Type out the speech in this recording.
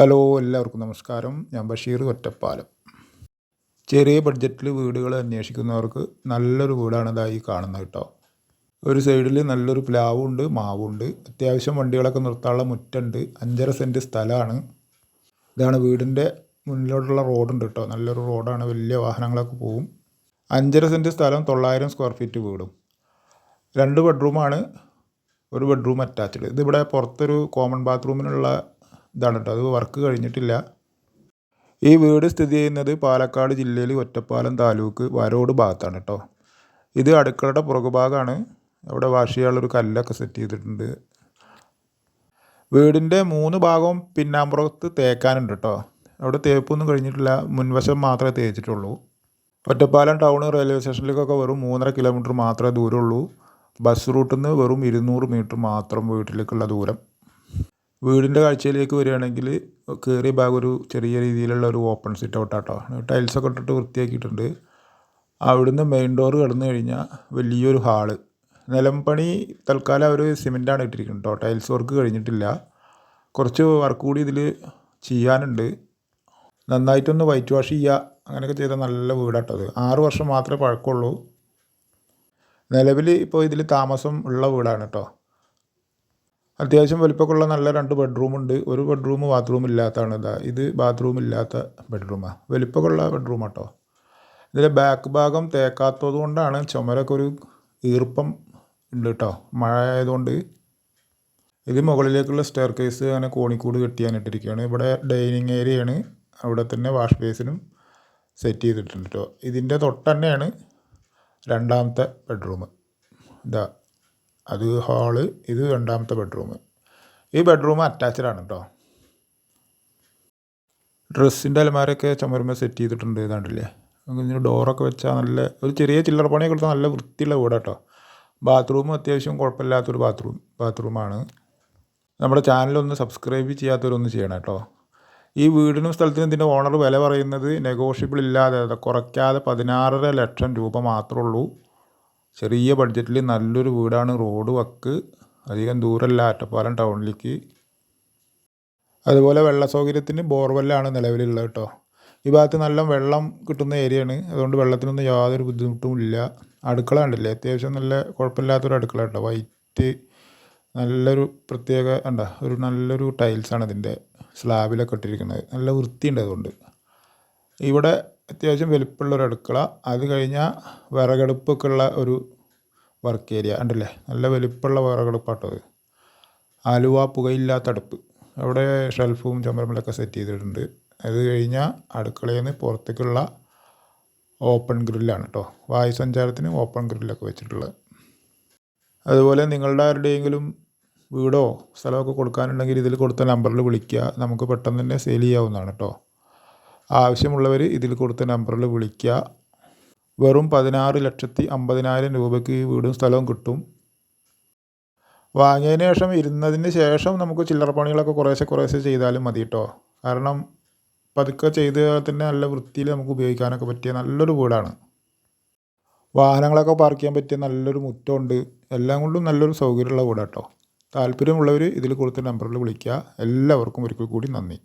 Hello എല്ലാവർക്കും നമസ്കാരം. ഞാൻ ബഷീർ ഒറ്റപ്പാലം. ചെറിയ ബഡ്ജറ്റിൽ വീടുകൾ അന്വേഷിക്കുന്നവർക്ക് നല്ലൊരു വീടാണ് ഇതായി കാണുന്നത് കേട്ടോ. ഒരു സൈഡിൽ നല്ലൊരു പ്ലാവുണ്ട് മാവുണ്ട്. അത്യാവശ്യം വണ്ടികളൊക്കെ നിർത്താനുള്ള മുറ്റുണ്ട്. അഞ്ചര സെന്റ് സ്ഥലമാണ് ഇതാണ് വീടിന്റെ മുന്നിലോട്ടുള്ള റോഡുണ്ട് കേട്ടോ. നല്ലൊരു റോഡാണ്. വലിയ വാഹനങ്ങളൊക്കെ പോവും. അഞ്ചര സെന്റ് സ്ഥലം തൊള്ളായിരം സ്ക്വയർ ഫീറ്റ് വീടും. രണ്ട് ബെഡ്റൂമാണ് ഒരു ബെഡ്റൂം അറ്റാച്ച്ഡ് ഇതിവിടെ പുറത്തൊരു കോമൺ ബാത്റൂമിനുള്ള ഇതാണ് കേട്ടോ അത് വർക്ക് കഴിഞ്ഞിട്ടില്ല. ഈ വീട് സ്ഥിതി ചെയ്യുന്നത് പാലക്കാട് ജില്ലയിൽ ഒറ്റപ്പാലം താലൂക്ക് വരോട് ഭാഗത്താണ് കേട്ടോ ഇത് അടുക്കളയുടെ പുറകുഭാഗമാണ് അവിടെ വാഷ് ചെയ്യാനുള്ളൊരു കല്ലൊക്കെ സെറ്റ് ചെയ്തിട്ടുണ്ട്. വീടിന്റെ മൂന്ന് ഭാഗവും പിന്നാമ്പുറത്ത് തേക്കാനുണ്ട് കേട്ടോ അവിടെ തേപ്പൊന്നും കഴിഞ്ഞിട്ടില്ല. മുൻവശം മാത്രമേ തേച്ചിട്ടുള്ളൂ. ഒറ്റപ്പാലം ടൗൺ റെയിൽവേ സ്റ്റേഷനിലേക്കൊക്കെ വെറും മൂന്നര കിലോമീറ്റർ മാത്രമേ ദൂരമുള്ളൂ. ബസ് റൂട്ടിൽ നിന്ന് വെറും ഇരുന്നൂറ് മീറ്റർ മാത്രം വീട്ടിലേക്കുള്ള ദൂരം. വീടിന്റെ കാഴ്ചയിലേക്ക് വരികയാണെങ്കിൽ കയറിയ ഭാഗം ഒരു ചെറിയ രീതിയിലുള്ള ഒരു ഓപ്പൺ സിറ്റ് ഔട്ടാട്ടോ ടൈൽസൊക്കെ ഇട്ടിട്ട് വൃത്തിയാക്കിയിട്ടുണ്ട്. അവിടുന്ന് മെയിൻ ഡോറ് കടന്നു കഴിഞ്ഞാൽ വലിയൊരു ഹാൾ നിലം പണി തൽക്കാലം അവർ സിമെന്റാണ് ഇട്ടിരിക്കുന്നത് കേട്ടോ ടൈൽസ് വർക്ക് കഴിഞ്ഞിട്ടില്ല. കുറച്ച് വർക്ക് കൂടി ഇതിൽ ചെയ്യാനുണ്ട്. നന്നായിട്ടൊന്ന് വൈറ്റ് വാഷ് ചെയ്യുക. അങ്ങനെയൊക്കെ ചെയ്താൽ നല്ല വീടാട്ടത് ആറ് വർഷം മാത്രമേ പഴക്കമുള്ളൂ. നിലവിൽ ഇപ്പോൾ ഇതിൽ താമസം ഉള്ള വീടാണ് കേട്ടോ അത്യാവശ്യം വലിപ്പമൊക്കെയുള്ള നല്ല രണ്ട് ബെഡ്റൂമുണ്ട് ഒരു ബെഡ്റൂം ബാത്റൂം ഇല്ലാത്തതാണ് ഇതാ. ഇത് ബാത്റൂം ഇല്ലാത്ത ബെഡ്റൂമാണ് വലിപ്പമൊക്കെയുള്ള ബെഡ്റൂം കേട്ടോ ഇതിലെ ബാക്ക് ഭാഗം തേക്കാത്തത് കൊണ്ടാണ് ചുമരൊക്കെ ഒരു ഈർപ്പം ഉണ്ട് കേട്ടോ മഴ ആയതുകൊണ്ട് ഇത് മുകളിലേക്കുള്ള സ്റ്റെയർ കേസ് അങ്ങനെ കോണിക്കൂട് കെട്ടിയാനിട്ടിരിക്കുകയാണ്. ഇവിടെ ഡൈനിങ് ഏരിയയാണ് അവിടെ തന്നെ വാഷ് ബേസിനും സെറ്റ് ചെയ്തിട്ടുണ്ട് കേട്ടോ ഇതിന്റെ തൊട്ട് തന്നെയാണ് രണ്ടാമത്തെ ബെഡ്റൂം ഇതാ. അത് ഹാൾ ഇത് രണ്ടാമത്തെ ബെഡ്റൂം ഈ ബെഡ്റൂം അറ്റാച്ച്ഡ് ആണ് കേട്ടോ ഡ്രസ്സിന്റെ അലമാരൊക്കെ ചുമരുമ്പോൾ സെറ്റ് ചെയ്തിട്ടുണ്ട് ഇതാണ്ടില്ലേ അങ്ങനെ ഡോറൊക്കെ വെച്ചാൽ നല്ല ഒരു ചെറിയ ചില്ലറ പണിയൊക്കെ എടുത്താൽ നല്ല വൃത്തിയുള്ള വീട് കേട്ടോ ബാത്റൂമും അത്യാവശ്യം കുഴപ്പമില്ലാത്തൊരു ബാത്റൂം ബാത്റൂമാണ്. നമ്മുടെ ചാനലൊന്ന് സബ്സ്ക്രൈബ് ചെയ്യാത്തവരൊന്ന് ചെയ്യണം കേട്ടോ ഈ വീടിനും സ്ഥലത്തിനും ഇതിന്റെ ഓണർ വില പറയുന്നത് നെഗോഷ്യബിൾ ഇല്ലാതെ കുറയ്ക്കാതെ പതിനാറര ലക്ഷം രൂപ മാത്രമേ ഉള്ളൂ. ചെറിയ ബഡ്ജറ്റിൽ നല്ലൊരു വീടാണ് റോഡ് വക്ക്. അധികം ദൂരമല്ല അറ്റപ്പാലം ടൗണിലേക്ക് അതുപോലെ വെള്ള സൗകര്യത്തിന് ബോർവെല്ലാണ് നിലവിലുള്ളത് കേട്ടോ ഈ ഭാഗത്ത് നല്ല വെള്ളം കിട്ടുന്ന ഏരിയയാണ് അതുകൊണ്ട് വെള്ളത്തിനൊന്നും യാതൊരു ബുദ്ധിമുട്ടും ഇല്ല. അടുക്കള ഉണ്ടല്ലേ അത്യാവശ്യം നല്ല കുഴപ്പമില്ലാത്തൊരു അടുക്കള കേട്ടോ വൈറ്റ് നല്ലൊരു പ്രത്യേക എന്താ ഒരു നല്ലൊരു ടൈൽസാണ് ഇതിന്റെ സ്ലാബിലൊക്കെ ഇട്ടിരിക്കുന്നത്. നല്ല വൃത്തിയുണ്ട് അതുകൊണ്ട്. ഇവിടെ അത്യാവശ്യം വലിപ്പമുള്ളൊരു അടുക്കള. അത് കഴിഞ്ഞാൽ വിറകടുപ്പൊക്കെ ഉള്ള ഒരു വർക്ക് ഏരിയ ഉണ്ടല്ലേ നല്ല വലിപ്പമുള്ള വിറകടുപ്പാട്ടോ അത്. ആലുവ പുകയില്ലാത്ത അടുപ്പ്. അവിടെ ഷെൽഫും ചുമരമലൊക്കെ സെറ്റ് ചെയ്തിട്ടുണ്ട്. അത് കഴിഞ്ഞാൽ അടുക്കളയിൽ നിന്ന് പുറത്തേക്കുള്ള ഓപ്പൺ ഗ്രില്ലാണ് കേട്ടോ വായു സഞ്ചാരത്തിന് ഓപ്പൺ ഗ്രില്ലൊക്കെ വെച്ചിട്ടുള്ളത്. അതുപോലെ നിങ്ങളുടെ ആരുടെയെങ്കിലും വീടോ സ്ഥലമൊക്കെ കൊടുക്കാനുണ്ടെങ്കിൽ ഇതിൽ കൊടുത്ത നമ്പറിൽ വിളിക്കുക. നമുക്ക് പെട്ടെന്ന് തന്നെ സെയിൽ ചെയ്യാവുന്നതാണ് കേട്ടോ ആവശ്യമുള്ളവർ ഇതിൽ കൊടുത്ത നമ്പറിൽ വിളിക്കുക. വെറും പതിനാറ് ലക്ഷത്തി അമ്പതിനായിരം രൂപയ്ക്ക് ഈ വീടും സ്ഥലവും കിട്ടും. വാങ്ങിയതിന് ശേഷം ഇരുന്നതിന് ശേഷം നമുക്ക് ചില്ലറ പണികളൊക്കെ കുറേശ്ശെ കുറേശ്ശെ ചെയ്താലും മതി കേട്ടോ കാരണം പതുക്കെ ചെയ്ത് തന്നെ നല്ല വൃത്തിയിൽ നമുക്ക് ഉപയോഗിക്കാനൊക്കെ പറ്റിയ നല്ലൊരു വീടാണ്. വാഹനങ്ങളൊക്കെ പാർക്ക് ചെയ്യാൻ പറ്റിയ നല്ലൊരു മുറ്റമുണ്ട്. എല്ലാം കൊണ്ടും നല്ലൊരു സൗകര്യമുള്ള വീടാട്ടോ താല്പര്യമുള്ളവർ ഇതിൽ കൊടുത്ത നമ്പറിൽ വിളിക്കുക. എല്ലാവർക്കും ഒരിക്കൽ കൂടി നന്ദി.